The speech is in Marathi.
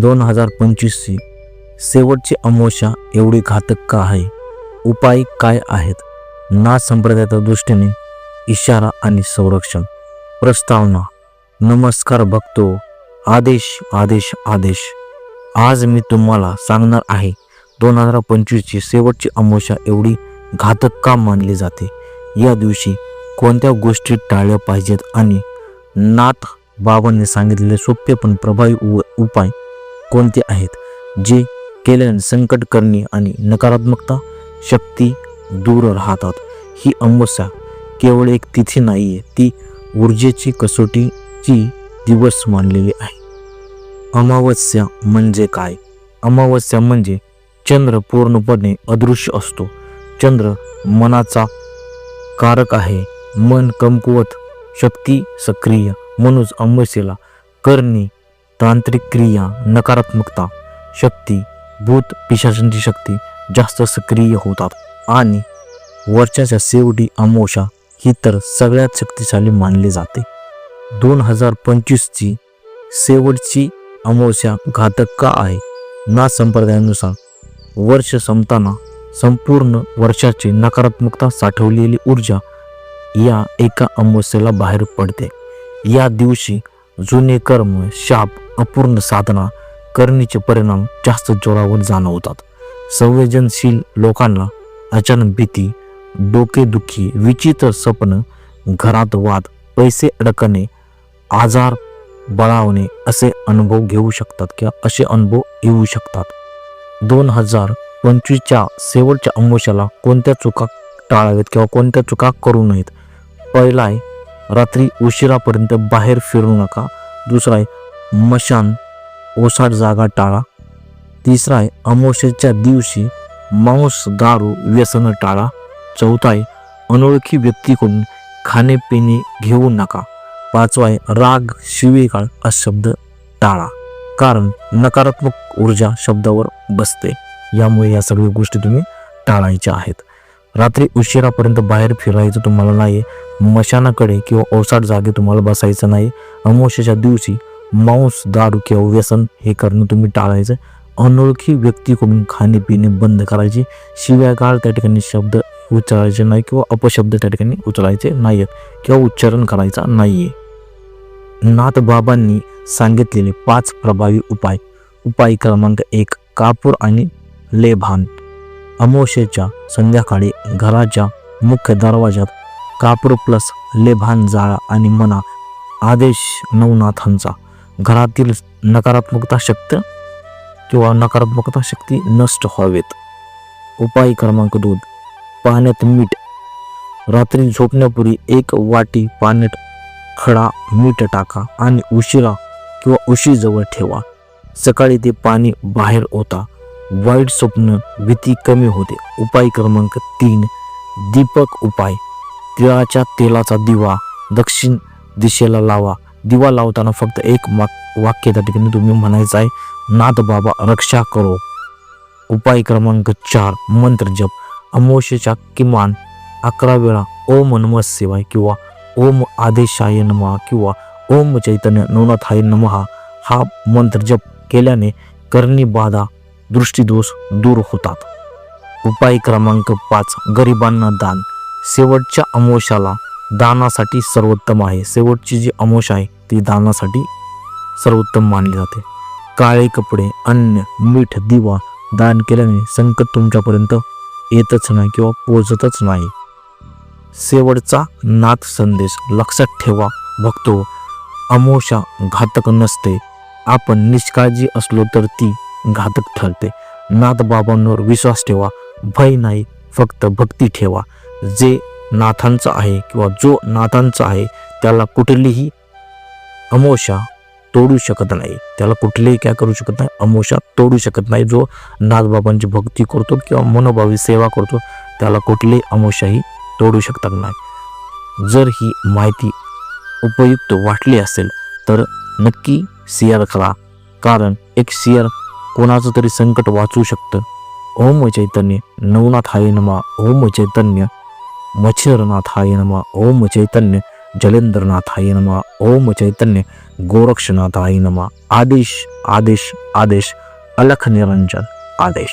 दोन हजार पंचवीसची शेवटची अमोशा एवढी घातक का आहे? उपाय काय आहेत? ना संप्रदायाच्या दृष्टीने इशारा आणि संरक्षण. प्रस्तावना नमस्कार बघतो आदेश आदेश आदेश. आज मी तुम्हाला सांगणार आहे दोन हजार पंचवीसची शेवटची अमोशा एवढी घातक का मानली जाते? या दिवशी कोणत्या गोष्टी टाळल्या पाहिजेत? आणि नाथ बाबांनी सांगितलेले सोपे पण प्रभावी उपाय कोणते आहेत जे केल्याने संकट करणे आणि नकारात्मकता शक्ती दूर राहतात. ही अमावस्या केवळ एक तिथी नाही आहे ती ऊर्जेची कसोटीची दिवस मानलेली आहे. अमावस्या म्हणजे काय? अमावस्या म्हणजे चंद्र पूर्णपणे अदृश्य असतो. चंद्र मनाचा कारक आहे. मन कमकुवत शक्ती सक्रिय म्हणून अमावस्येला करणे तांत्रिक क्रिया नकारात्मकता शक्ती भूत पिशाचांची शक्ती जास्त सक्रिय होतात. आणि वर्षाच्या शेवटी अमोशा ही तर सगळ्यात शक्तिशाली मानली जाते. दोन हजार पंचवीसची शेवटची अमावस्या घातक का आहे? ना संप्रदायानुसार वर्ष संपताना संपूर्ण वर्षाची नकारात्मकता साठवलेली ऊर्जा या एका अमावस्येला बाहेर पडते. या दिवशी जुने कर्म शाप अपूर्ण साधना करणीचे परिणाम जास्त जोरावर जाणवतात. संवेदनशील लोकांना अचानक भीती डोकेदुखी विचित्र स्वप्न घरात वाद पैसे अडकणे आजार बळावणे असे अनुभव घेऊ शकतात किंवा असे अनुभव येऊ शकतात. दोन हजार पंचवीसच्या शेवटच्या अमावस्याला कोणत्या चुका टाळाव्यात किंवा कोणत्या चुका करू नयेत? पहिला आहे रात्री उशिरापर्यंत बाहेर फिरू नका. दुसरा आहे मशान ओसाड जागा टाळा. तिसरा आहे अमावस्येच्या दिवशी मांस दारू व्यसन टाळा. चौथा आहे अनोळखी व्यक्तीकडून खाणेपिणे घेऊ नका. पाचवा आहे राग शिवीगाळ हा शब्द टाळा. कारण नकारात्मक ऊर्जा शब्दावर बसते. यामुळे या सगळ्या गोष्टी तुम्ही टाळायच्या आहेत. रात्री उशिरापर्यंत बाहेर फिरायचं तुम्हाला नाही मशानाकडे किंवा ओसाड जागे तुम्हाला बसायचं नाही. अमावस्येच्या दिवशी मांस दारू किंवा व्यसन हे करणं तुम्ही टाळायचं. अनोळखी व्यक्तीकडून खाणे पिणे बंद करायचे. शिव्यागाळ त्या ठिकाणी शब्द उच्चारायचे नाही किंवा अपशब्द त्या ठिकाणी उचलायचे नाहीत किंवा उच्चारण करायचा नाहीये. नाथबाबांनी सांगितलेले पाच प्रभावी उपाय. उपाय क्रमांक एक कापूर आणि लेभान. अमोशेच्या संध्याकाळी घराच्या मुख्य दरवाजात कापूर प्लस लेभान जाळा आणि मना. आदेश नवनाथांचा. घरातील नकारात्मकता शक्त किंवा नकारात्मकता शक्ती नष्ट व्हावेत. उपाय क्रमांक दोन. पाण्यात मीठ. रात्री झोपण्यापूर्वी एक वाटी पाण्यात खडा मीठ टाका आणि उशिरा किंवा उशीजवळ ठेवा. सकाळी ते पाणी बाहेर होता वाईट स्वप्न भीती कमी होते. उपाय क्रमांक तीन. दीपक उपाय. तिळाच्या तेलाचा दिवा दक्षिण दिशेला लावा. दिवा लावताना फक्त एक मा- वाक्य त्या ठिकाणी तुम्ही म्हणायचं आहे नाथ बाबा रक्षा करो. उपाय क्रमांक चार मंत्र जप. अमोशेच्या किमान अकरा वेळा ओम नम शिवाय किंवा ओम आदेशाय नमहा किंवा ओम चैतन्य नवनाथाय नमः हा मंत्र जप केल्याने करणी बाधा दृष्टीदोष दूर होतात. उपाय क्रमांक पाच गरिबांना दान. शेवटच्या अमोशाला दानासाठी सर्वोत्तम आहे. शेवटची जी अमोश आहे ती दानासाठी सर्वोत्तम मानली जाते. काळे कपडे अन्न मीठ दिवा दान केल्याने संकट तुमच्यापर्यंत येतच नाही किंवा पोचतच नाही. शेवटचा नाथ संदेश लक्षात ठेवा बघतो अमोशा घातक नसते. आपण निष्काळजी असलो तर ती घातक ठरते. नाथ बाबांवर विश्वास ठेवा. भय नाही फक्त भक्ती ठेवा. जे नाथांचं आहे किंवा जो नाथांचा आहे त्याला कुठलीही अमोशा तोडू शकत नाही. त्याला कुठलेही काय करू शकत नाही. अमोशा तोडू शकत नाही. जो नाथबाबांची भक्ती करतो किंवा मनोभावी सेवा करतो त्याला कुठलेही अमोशाही तोडू शकतात नाही. जर ही माहिती उपयुक्त वाटली असेल तर नक्की शेअर करा. कारण एक शेअर कोणाचं तरी संकट वाचू शकतं. ओम चैतन्य नवनाथाय नमा. ओम चैतन्य मच्छरनाथ हाय नमा. ओम चैतन्य जलेंद्रनाथाय नमा ओम चैतन्य गोरक्षनाथाय नमा आदेश आदेश आदेश अलख निरंजन आदेश